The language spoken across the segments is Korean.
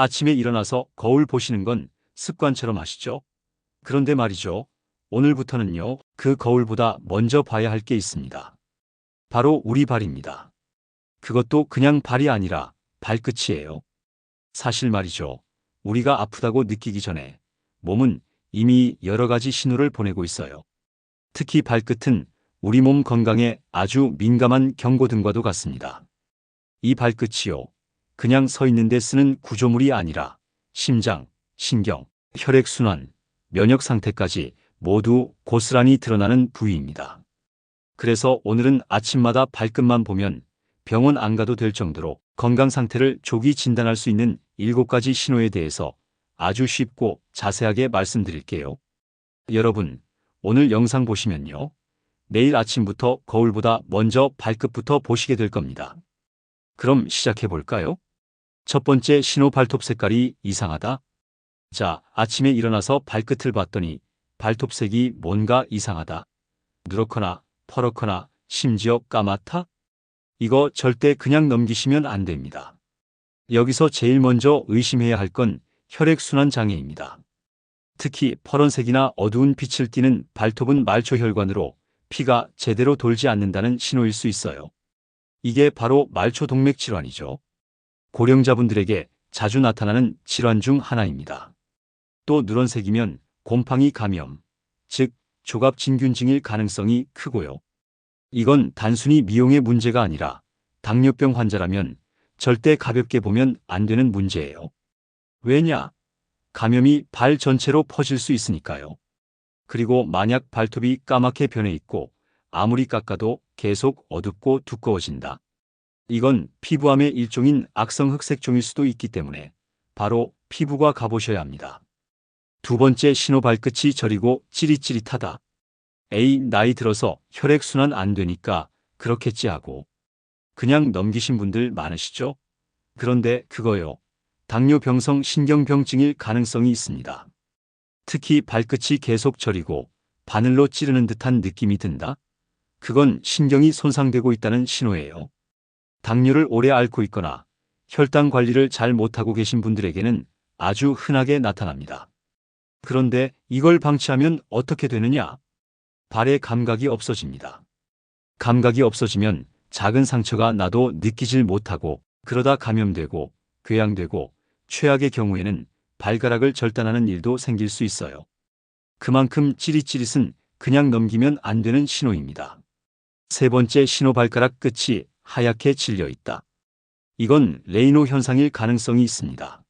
아침에 일어나서 거울 보시는 건 습관처럼 하시죠? 그런데 말이죠. 오늘부터는요, 그 거울보다 먼저 봐야 할 게 있습니다. 바로 우리 발입니다. 그것도 그냥 발이 아니라 발끝이에요. 사실 말이죠. 우리가 아프다고 느끼기 전에 몸은 이미 여러 가지 신호를 보내고 있어요. 특히 발끝은 우리 몸 건강에 아주 민감한 경고등과도 같습니다. 이 발끝이요. 그냥 서 있는데 쓰는 구조물이 아니라 심장, 신경, 혈액순환, 면역 상태까지 모두 고스란히 드러나는 부위입니다. 그래서 오늘은 아침마다 발끝만 보면 병원 안 가도 될 정도로 건강 상태를 조기 진단할 수 있는 7가지 신호에 대해서 아주 쉽고 자세하게 말씀드릴게요. 여러분, 오늘 영상 보시면요. 내일 아침부터 거울보다 먼저 발끝부터 보시게 될 겁니다. 그럼 시작해 볼까요? 첫 번째 신호 발톱 색깔이 이상하다. 자, 아침에 일어나서 발끝을 봤더니 발톱색이 뭔가 이상하다. 누렇거나 퍼렇거나 심지어 까맣다? 이거 절대 그냥 넘기시면 안 됩니다. 여기서 제일 먼저 의심해야 할 건 혈액순환 장애입니다. 특히 퍼런색이나 어두운 빛을 띠는 발톱은 말초혈관으로 피가 제대로 돌지 않는다는 신호일 수 있어요. 이게 바로 말초 동맥 질환이죠. 고령자분들에게 자주 나타나는 질환 중 하나입니다. 또 누런색이면 곰팡이 감염, 즉 조갑진균증일 가능성이 크고요. 이건 단순히 미용의 문제가 아니라 당뇨병 환자라면 절대 가볍게 보면 안 되는 문제예요. 왜냐? 감염이 발 전체로 퍼질 수 있으니까요. 그리고 만약 발톱이 까맣게 변해 있고 아무리 깎아도 계속 어둡고 두꺼워진다. 이건 피부암의 일종인 악성 흑색종일 수도 있기 때문에 바로 피부과 가보셔야 합니다. 두 번째 신호 발끝이 저리고 찌릿찌릿하다. 에이, 나이 들어서 혈액순환 안 되니까 그렇겠지 하고 그냥 넘기신 분들 많으시죠? 그런데 그거요. 당뇨병성 신경병증일 가능성이 있습니다. 특히 발끝이 계속 저리고 바늘로 찌르는 듯한 느낌이 든다? 그건 신경이 손상되고 있다는 신호예요. 당뇨를 오래 앓고 있거나 혈당 관리를 잘 못하고 계신 분들에게는 아주 흔하게 나타납니다. 그런데 이걸 방치하면 어떻게 되느냐? 발의 감각이 없어집니다. 감각이 없어지면 작은 상처가 나도 느끼질 못하고 그러다 감염되고 궤양되고 최악의 경우에는 발가락을 절단하는 일도 생길 수 있어요. 그만큼 찌릿찌릿은 그냥 넘기면 안 되는 신호입니다. 세 번째 신호 발가락 끝이 하얗게 질려 있다. 이건 레이노 현상일 가능성이 있습니다.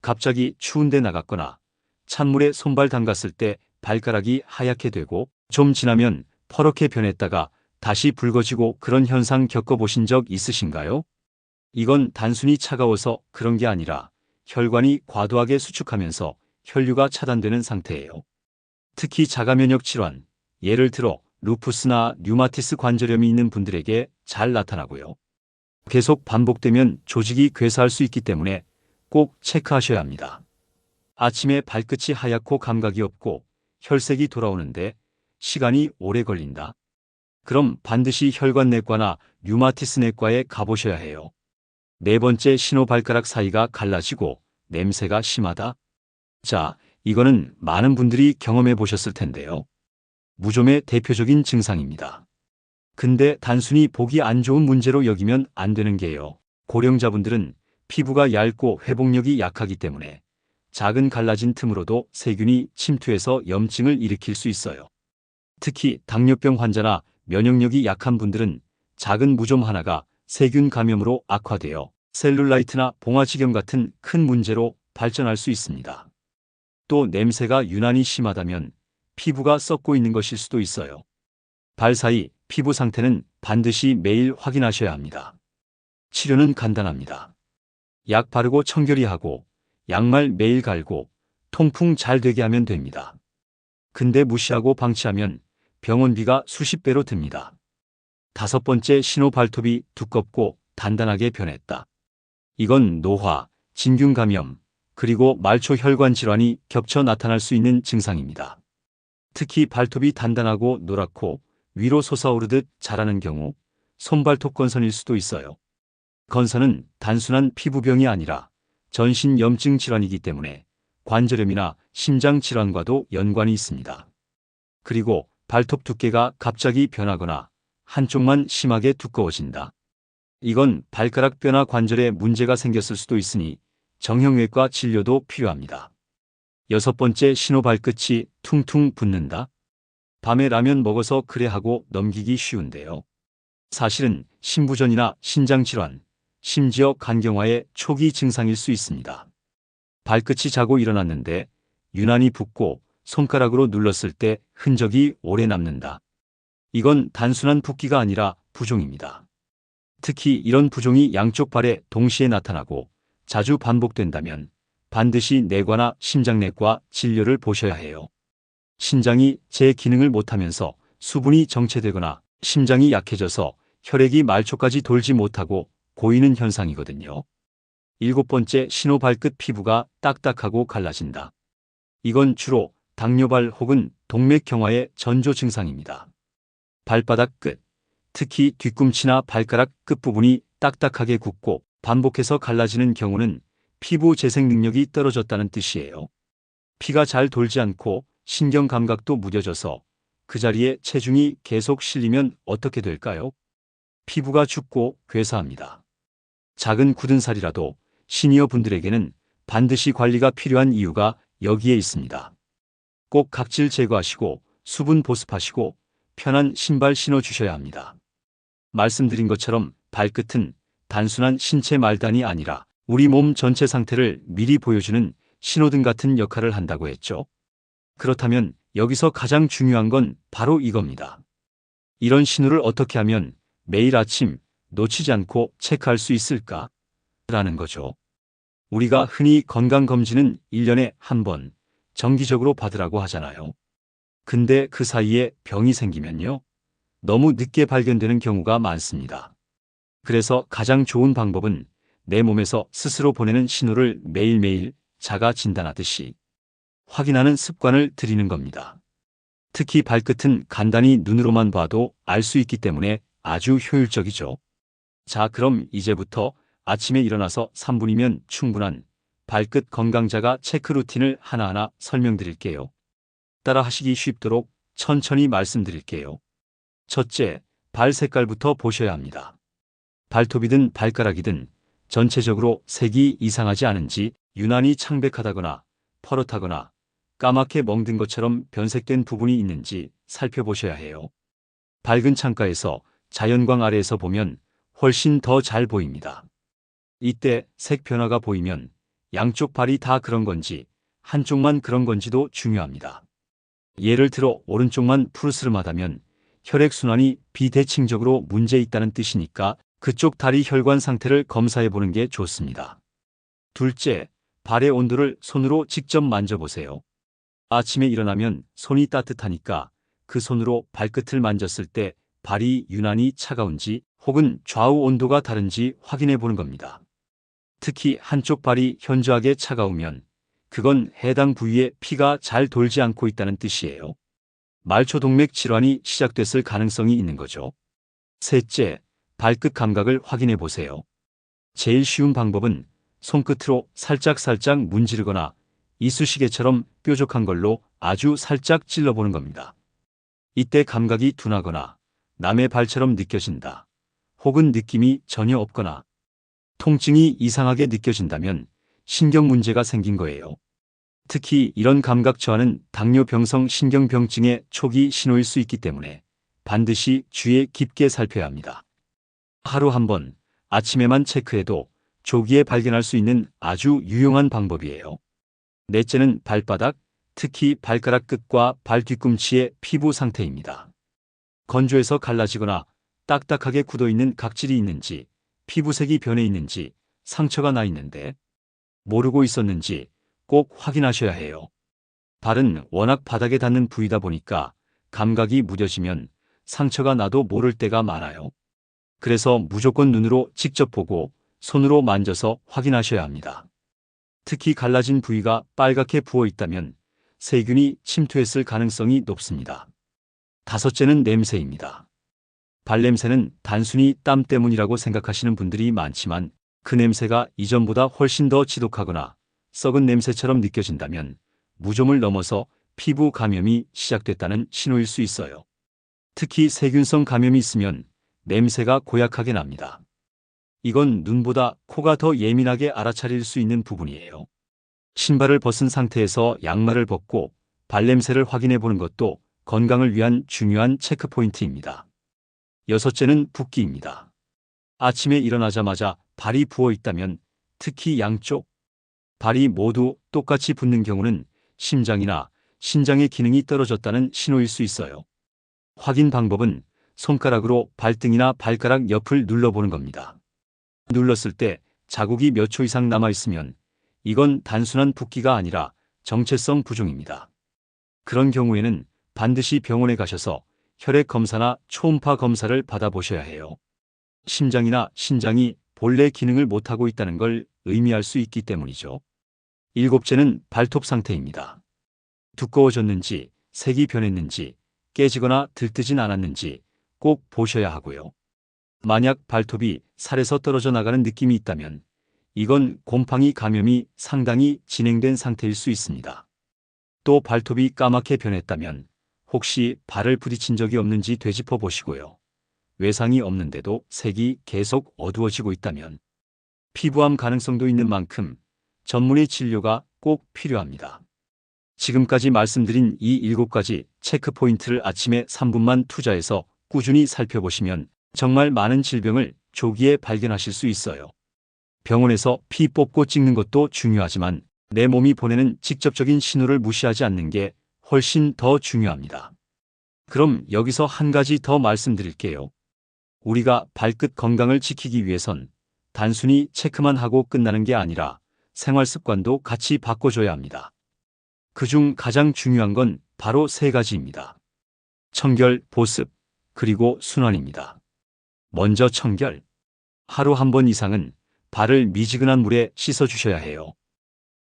갑자기 추운데 나갔거나 찬물에 손발 담갔을 때 발가락이 하얗게 되고 좀 지나면 퍼렇게 변했다가 다시 붉어지고 그런 현상 겪어보신 적 있으신가요? 이건 단순히 차가워서 그런 게 아니라 혈관이 과도하게 수축하면서 혈류가 차단되는 상태예요. 특히 자가면역 질환, 예를 들어 루푸스나 류마티스 관절염이 있는 분들에게 잘 나타나고요. 계속 반복되면 조직이 괴사할 수 있기 때문에 꼭 체크하셔야 합니다. 아침에 발끝이 하얗고 감각이 없고 혈색이 돌아오는데 시간이 오래 걸린다. 그럼 반드시 혈관내과나 류마티스 내과에 가보셔야 해요. 네 번째 신호 발가락 사이가 갈라지고 냄새가 심하다. 자, 이거는 많은 분들이 경험해 보셨을 텐데요. 무좀의 대표적인 증상입니다. 근데 단순히 보기 안 좋은 문제로 여기면 안 되는 게요. 고령자분들은 피부가 얇고 회복력이 약하기 때문에 작은 갈라진 틈으로도 세균이 침투해서 염증을 일으킬 수 있어요. 특히 당뇨병 환자나 면역력이 약한 분들은 작은 무좀 하나가 세균 감염으로 악화되어 셀룰라이트나 봉화지경 같은 큰 문제로 발전할 수 있습니다. 또 냄새가 유난히 심하다면 피부가 썩고 있는 것일 수도 있어요. 발 사이 피부 상태는 반드시 매일 확인하셔야 합니다. 치료는 간단합니다. 약 바르고 청결히 하고 양말 매일 갈고 통풍 잘 되게 하면 됩니다. 근데 무시하고 방치하면 병원비가 수십 배로 듭니다. 다섯 번째 신호 발톱이 두껍고 단단하게 변했다. 이건 노화, 진균 감염, 그리고 말초 혈관 질환이 겹쳐 나타날 수 있는 증상입니다. 특히 발톱이 단단하고 노랗고 위로 솟아오르듯 자라는 경우 손발톱 건선일 수도 있어요. 건선은 단순한 피부병이 아니라 전신 염증 질환이기 때문에 관절염이나 심장 질환과도 연관이 있습니다. 그리고 발톱 두께가 갑자기 변하거나 한쪽만 심하게 두꺼워진다. 이건 발가락 뼈나 관절에 문제가 생겼을 수도 있으니 정형외과 진료도 필요합니다. 여섯 번째 신호 발끝이 퉁퉁 붓는다. 밤에 라면 먹어서 그래 하고 넘기기 쉬운데요. 사실은 신부전이나 신장질환, 심지어 간경화의 초기 증상일 수 있습니다. 발끝이 자고 일어났는데 유난히 붓고 손가락으로 눌렀을 때 흔적이 오래 남는다. 이건 단순한 붓기가 아니라 부종입니다. 특히 이런 부종이 양쪽 발에 동시에 나타나고 자주 반복된다면 반드시 내과나 심장내과 진료를 보셔야 해요. 신장이 제 기능을 못하면서 수분이 정체되거나 심장이 약해져서 혈액이 말초까지 돌지 못하고 고이는 현상이거든요. 일곱 번째 신호 발끝 피부가 딱딱하고 갈라진다. 이건 주로 당뇨발 혹은 동맥경화의 전조 증상입니다. 발바닥 끝, 특히 뒤꿈치나 발가락 끝부분이 딱딱하게 굳고 반복해서 갈라지는 경우는 피부 재생 능력이 떨어졌다는 뜻이에요. 피가 잘 돌지 않고 신경 감각도 무뎌져서 그 자리에 체중이 계속 실리면 어떻게 될까요? 피부가 춥고 괴사합니다. 작은 굳은 살이라도 시니어 분들에게는 반드시 관리가 필요한 이유가 여기에 있습니다. 꼭 각질 제거하시고 수분 보습하시고 편한 신발 신어 주셔야 합니다. 말씀드린 것처럼 발끝은 단순한 신체 말단이 아니라 우리 몸 전체 상태를 미리 보여주는 신호등 같은 역할을 한다고 했죠. 그렇다면 여기서 가장 중요한 건 바로 이겁니다. 이런 신호를 어떻게 하면 매일 아침 놓치지 않고 체크할 수 있을까? 라는 거죠. 우리가 흔히 건강검진은 1년에 한 번 정기적으로 받으라고 하잖아요. 근데 그 사이에 병이 생기면요. 너무 늦게 발견되는 경우가 많습니다. 그래서 가장 좋은 방법은 내 몸에서 스스로 보내는 신호를 매일매일 자가 진단하듯이 확인하는 습관을 들이는 겁니다. 특히 발끝은 간단히 눈으로만 봐도 알 수 있기 때문에 아주 효율적이죠. 자, 그럼 이제부터 아침에 일어나서 3분이면 충분한 발끝 건강자가 체크 루틴을 하나하나 설명드릴게요. 따라 하시기 쉽도록 천천히 말씀드릴게요. 첫째, 발 색깔부터 보셔야 합니다. 발톱이든 발가락이든 전체적으로 색이 이상하지 않은지 유난히 창백하다거나 퍼렇하거나 까맣게 멍든 것처럼 변색된 부분이 있는지 살펴보셔야 해요. 밝은 창가에서 자연광 아래에서 보면 훨씬 더 잘 보입니다. 이때 색 변화가 보이면 양쪽 발이 다 그런 건지 한쪽만 그런 건지도 중요합니다. 예를 들어 오른쪽만 푸르스름하다면 혈액순환이 비대칭적으로 문제 있다는 뜻이니까 그쪽 다리 혈관 상태를 검사해 보는 게 좋습니다. 둘째, 발의 온도를 손으로 직접 만져보세요. 아침에 일어나면 손이 따뜻하니까 그 손으로 발끝을 만졌을 때 발이 유난히 차가운지 혹은 좌우 온도가 다른지 확인해 보는 겁니다. 특히 한쪽 발이 현저하게 차가우면 그건 해당 부위에 피가 잘 돌지 않고 있다는 뜻이에요. 말초동맥 질환이 시작됐을 가능성이 있는 거죠. 셋째, 발끝 감각을 확인해 보세요. 제일 쉬운 방법은 손끝으로 살짝살짝 문지르거나 이쑤시개처럼 뾰족한 걸로 아주 살짝 찔러보는 겁니다. 이때 감각이 둔하거나 남의 발처럼 느껴진다. 혹은 느낌이 전혀 없거나 통증이 이상하게 느껴진다면 신경 문제가 생긴 거예요. 특히 이런 감각 저하는 당뇨병성 신경병증의 초기 신호일 수 있기 때문에 반드시 주의 깊게 살펴야 합니다. 하루 한 번 아침에만 체크해도 조기에 발견할 수 있는 아주 유용한 방법이에요. 넷째는 발바닥, 특히 발가락 끝과 발 뒤꿈치의 피부 상태입니다. 건조해서 갈라지거나 딱딱하게 굳어 있는 각질이 있는지, 피부색이 변해 있는지, 상처가 나 있는데 모르고 있었는지 꼭 확인하셔야 해요. 발은 워낙 바닥에 닿는 부위다 보니까 감각이 무뎌지면 상처가 나도 모를 때가 많아요. 그래서 무조건 눈으로 직접 보고 손으로 만져서 확인하셔야 합니다. 특히 갈라진 부위가 빨갛게 부어 있다면 세균이 침투했을 가능성이 높습니다. 다섯째는 냄새입니다. 발냄새는 단순히 땀 때문이라고 생각하시는 분들이 많지만 그 냄새가 이전보다 훨씬 더 지독하거나 썩은 냄새처럼 느껴진다면 무좀을 넘어서 피부 감염이 시작됐다는 신호일 수 있어요. 특히 세균성 감염이 있으면 냄새가 고약하게 납니다. 이건 눈보다 코가 더 예민하게 알아차릴 수 있는 부분이에요. 신발을 벗은 상태에서 양말을 벗고 발냄새를 확인해 보는 것도 건강을 위한 중요한 체크포인트입니다. 여섯째는 붓기입니다. 아침에 일어나자마자 발이 부어 있다면 특히 양쪽 발이 모두 똑같이 붓는 경우는 심장이나 신장의 기능이 떨어졌다는 신호일 수 있어요. 확인 방법은 손가락으로 발등이나 발가락 옆을 눌러보는 겁니다. 눌렀을 때 자국이 몇 초 이상 남아 있으면 이건 단순한 붓기가 아니라 정체성 부종입니다. 그런 경우에는 반드시 병원에 가셔서 혈액 검사나 초음파 검사를 받아보셔야 해요. 심장이나 신장이 본래 기능을 못하고 있다는 걸 의미할 수 있기 때문이죠. 일곱째는 발톱 상태입니다. 두꺼워졌는지, 색이 변했는지, 깨지거나 들뜨진 않았는지 꼭 보셔야 하고요. 만약 발톱이 살에서 떨어져 나가는 느낌이 있다면 이건 곰팡이 감염이 상당히 진행된 상태일 수 있습니다. 또 발톱이 까맣게 변했다면 혹시 발을 부딪힌 적이 없는지 되짚어 보시고요. 외상이 없는데도 색이 계속 어두워지고 있다면 피부암 가능성도 있는 만큼 전문의 진료가 꼭 필요합니다. 지금까지 말씀드린 이 일곱 가지 체크 포인트를 아침에 3분만 투자해서 꾸준히 살펴보시면 정말 많은 질병을 조기에 발견하실 수 있어요. 병원에서 피 뽑고 찍는 것도 중요하지만 내 몸이 보내는 직접적인 신호를 무시하지 않는 게 훨씬 더 중요합니다. 그럼 여기서 한 가지 더 말씀드릴게요. 우리가 발끝 건강을 지키기 위해선 단순히 체크만 하고 끝나는 게 아니라 생활 습관도 같이 바꿔줘야 합니다. 그중 가장 중요한 건 바로 세 가지입니다. 청결, 보습, 그리고 순환입니다. 먼저 청결. 하루 한 번 이상은 발을 미지근한 물에 씻어 주셔야 해요.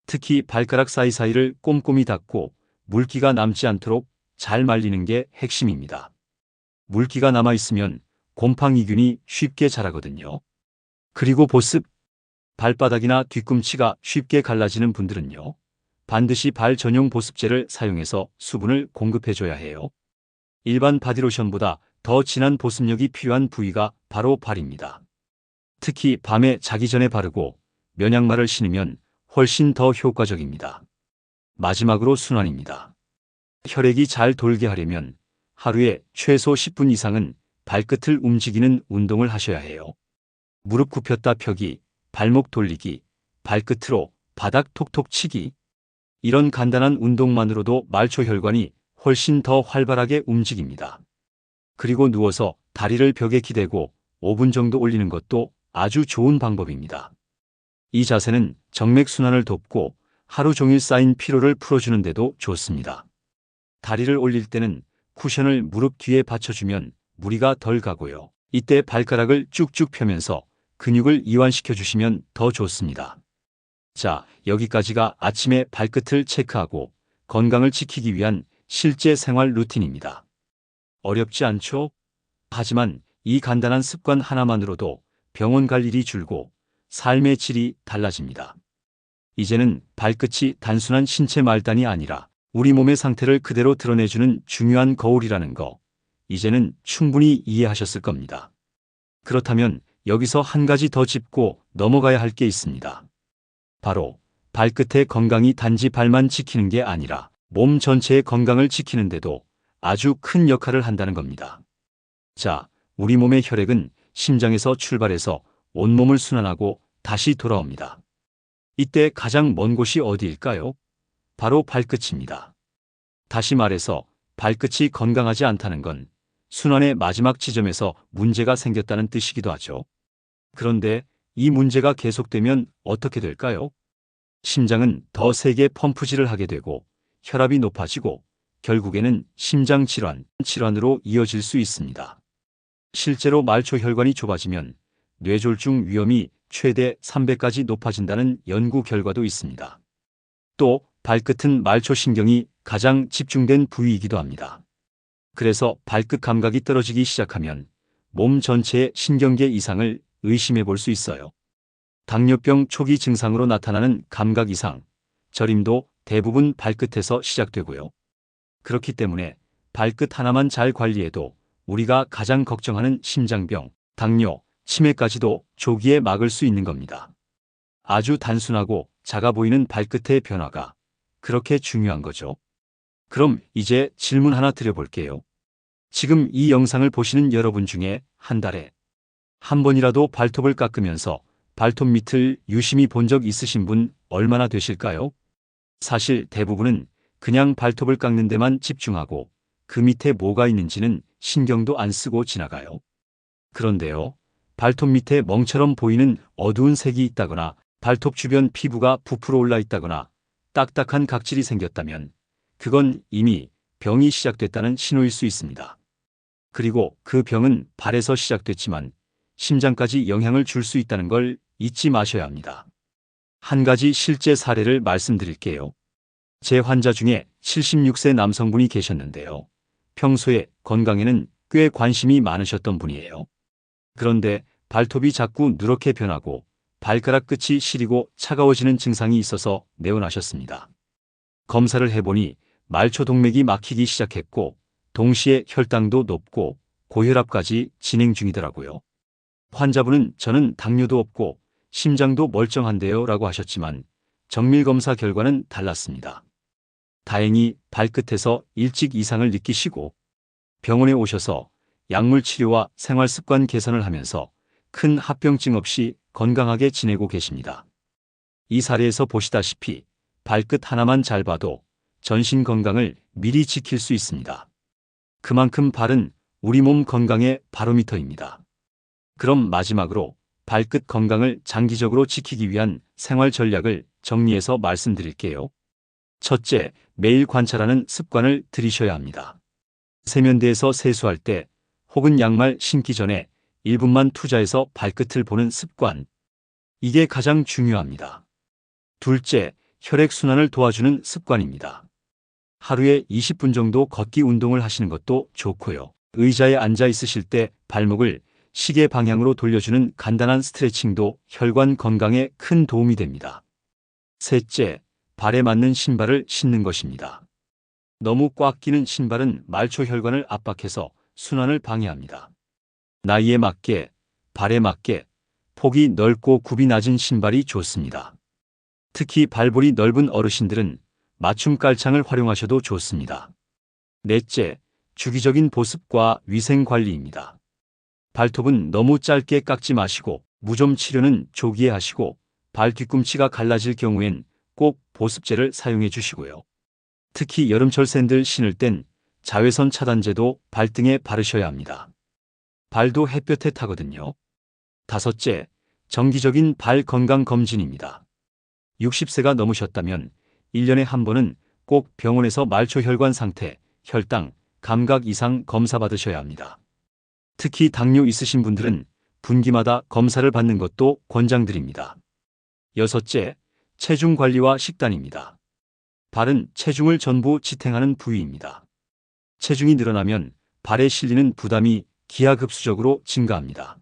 특히 발가락 사이사이를 꼼꼼히 닦고 물기가 남지 않도록 잘 말리는 게 핵심입니다. 물기가 남아있으면 곰팡이균이 쉽게 자라거든요. 그리고 보습. 발바닥이나 뒤꿈치가 쉽게 갈라지는 분들은요. 반드시 발 전용 보습제를 사용해서 수분을 공급해줘야 해요. 일반 바디로션보다 더 진한 보습력이 필요한 부위가 바로 발입니다. 특히 밤에 자기 전에 바르고 면양말을 신으면 훨씬 더 효과적입니다. 마지막으로 순환입니다. 혈액이 잘 돌게 하려면 하루에 최소 10분 이상은 발끝을 움직이는 운동을 하셔야 해요. 무릎 굽혔다 펴기, 발목 돌리기, 발끝으로 바닥 톡톡 치기. 이런 간단한 운동만으로도 말초 혈관이 훨씬 더 활발하게 움직입니다. 그리고 누워서 다리를 벽에 기대고 5분 정도 올리는 것도 아주 좋은 방법입니다. 이 자세는 정맥순환을 돕고 하루 종일 쌓인 피로를 풀어주는 데도 좋습니다. 다리를 올릴 때는 쿠션을 무릎 뒤에 받쳐주면 무리가 덜 가고요. 이때 발가락을 쭉쭉 펴면서 근육을 이완시켜 주시면 더 좋습니다. 자, 여기까지가 아침에 발끝을 체크하고 건강을 지키기 위한 실제 생활 루틴입니다. 어렵지 않죠? 하지만 이 간단한 습관 하나만으로도 병원 갈 일이 줄고 삶의 질이 달라집니다. 이제는 발끝이 단순한 신체 말단이 아니라 우리 몸의 상태를 그대로 드러내주는 중요한 거울이라는 거, 이제는 충분히 이해하셨을 겁니다. 그렇다면 여기서 한 가지 더 짚고 넘어가야 할 게 있습니다. 바로 발끝의 건강이 단지 발만 지키는 게 아니라 몸 전체의 건강을 지키는데도 아주 큰 역할을 한다는 겁니다. 자, 우리 몸의 혈액은 심장에서 출발해서 온몸을 순환하고 다시 돌아옵니다. 이때 가장 먼 곳이 어디일까요? 바로 발끝입니다. 다시 말해서 발끝이 건강하지 않다는 건 순환의 마지막 지점에서 문제가 생겼다는 뜻이기도 하죠. 그런데 이 문제가 계속되면 어떻게 될까요? 심장은 더 세게 펌프질을 하게 되고 혈압이 높아지고 결국에는 심장 질환, 질환으로 이어질 수 있습니다. 실제로 말초 혈관이 좁아지면 뇌졸중 위험이 최대 3배까지 높아진다는 연구 결과도 있습니다. 또 발끝은 말초 신경이 가장 집중된 부위이기도 합니다. 그래서 발끝 감각이 떨어지기 시작하면 몸 전체의 신경계 이상을 의심해 볼 수 있어요. 당뇨병 초기 증상으로 나타나는 감각 이상, 저림도 대부분 발끝에서 시작되고요. 그렇기 때문에 발끝 하나만 잘 관리해도 우리가 가장 걱정하는 심장병, 당뇨, 치매까지도 조기에 막을 수 있는 겁니다. 아주 단순하고 작아 보이는 발끝의 변화가 그렇게 중요한 거죠. 그럼 이제 질문 하나 드려볼게요. 지금 이 영상을 보시는 여러분 중에 한 달에 한 번이라도 발톱을 깎으면서 발톱 밑을 유심히 본 적 있으신 분 얼마나 되실까요? 사실 대부분은 그냥 발톱을 깎는 데만 집중하고 그 밑에 뭐가 있는지는 신경도 안 쓰고 지나가요. 그런데요, 발톱 밑에 멍처럼 보이는 어두운 색이 있다거나 발톱 주변 피부가 부풀어 올라 있다거나 딱딱한 각질이 생겼다면 그건 이미 병이 시작됐다는 신호일 수 있습니다. 그리고 그 병은 발에서 시작됐지만 심장까지 영향을 줄 수 있다는 걸 잊지 마셔야 합니다. 한 가지 실제 사례를 말씀드릴게요. 제 환자 중에 76세 남성분이 계셨는데요. 평소에 건강에는 꽤 관심이 많으셨던 분이에요. 그런데 발톱이 자꾸 누렇게 변하고 발가락 끝이 시리고 차가워지는 증상이 있어서 내원하셨습니다. 검사를 해보니 말초 동맥이 막히기 시작했고 동시에 혈당도 높고 고혈압까지 진행 중이더라고요. 환자분은 저는 당뇨도 없고 심장도 멀쩡한데요 라고 하셨지만 정밀검사 결과는 달랐습니다. 다행히 발끝에서 일찍 이상을 느끼시고 병원에 오셔서 약물 치료와 생활 습관 개선을 하면서 큰 합병증 없이 건강하게 지내고 계십니다. 이 사례에서 보시다시피 발끝 하나만 잘 봐도 전신 건강을 미리 지킬 수 있습니다. 그만큼 발은 우리 몸 건강의 바로미터입니다. 그럼 마지막으로 발끝 건강을 장기적으로 지키기 위한 생활 전략을 정리해서 말씀드릴게요. 첫째, 매일 관찰하는 습관을 들이셔야 합니다. 세면대에서 세수할 때 혹은 양말 신기 전에 1분만 투자해서 발끝을 보는 습관. 이게 가장 중요합니다. 둘째, 혈액순환을 도와주는 습관입니다. 하루에 20분 정도 걷기 운동을 하시는 것도 좋고요. 의자에 앉아 있으실 때 발목을 시계 방향으로 돌려주는 간단한 스트레칭도 혈관 건강에 큰 도움이 됩니다. 셋째, 발에 맞는 신발을 신는 것입니다. 너무 꽉 끼는 신발은 말초 혈관을 압박해서 순환을 방해합니다. 나이에 맞게, 발에 맞게 폭이 넓고 굽이 낮은 신발이 좋습니다. 특히 발볼이 넓은 어르신들은 맞춤 깔창을 활용하셔도 좋습니다. 넷째, 주기적인 보습과 위생 관리입니다. 발톱은 너무 짧게 깎지 마시고 무좀 치료는 조기에 하시고 발 뒤꿈치가 갈라질 경우엔 꼭 보습제를 사용해 주시고요. 특히 여름철 샌들 신을 땐 자외선 차단제도 발등에 바르셔야 합니다. 발도 햇볕에 타거든요. 다섯째, 정기적인 발 건강 검진입니다. 60세가 넘으셨다면 1년에 한 번은 꼭 병원에서 말초 혈관 상태, 혈당, 감각 이상 검사 받으셔야 합니다. 특히 당뇨 있으신 분들은 분기마다 검사를 받는 것도 권장드립니다. 여섯째, 체중 관리와 식단입니다. 발은 체중을 전부 지탱하는 부위입니다. 체중이 늘어나면 발에 실리는 부담이 기하급수적으로 증가합니다.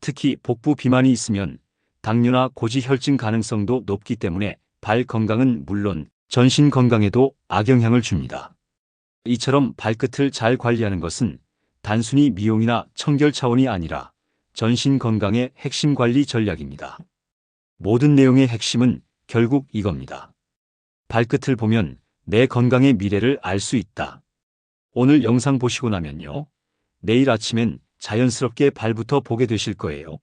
특히 복부 비만이 있으면 당뇨나 고지혈증 가능성도 높기 때문에 발 건강은 물론 전신 건강에도 악영향을 줍니다. 이처럼 발끝을 잘 관리하는 것은 단순히 미용이나 청결 차원이 아니라 전신 건강의 핵심 관리 전략입니다. 모든 내용의 핵심은 결국 이겁니다. 발끝을 보면 내 건강의 미래를 알 수 있다. 오늘 영상 보시고 나면요. 내일 아침엔 자연스럽게 발부터 보게 되실 거예요.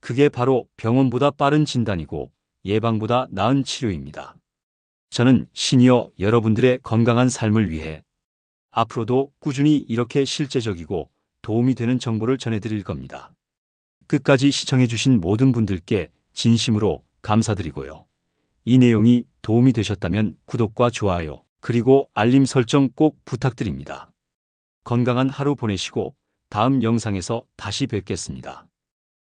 그게 바로 병원보다 빠른 진단이고 예방보다 나은 치료입니다. 저는 시니어 여러분들의 건강한 삶을 위해 앞으로도 꾸준히 이렇게 실제적이고 도움이 되는 정보를 전해드릴 겁니다. 끝까지 시청해주신 모든 분들께 진심으로 감사드리고요. 이 내용이 도움이 되셨다면 구독과 좋아요, 그리고 알림 설정 꼭 부탁드립니다. 건강한 하루 보내시고 다음 영상에서 다시 뵙겠습니다.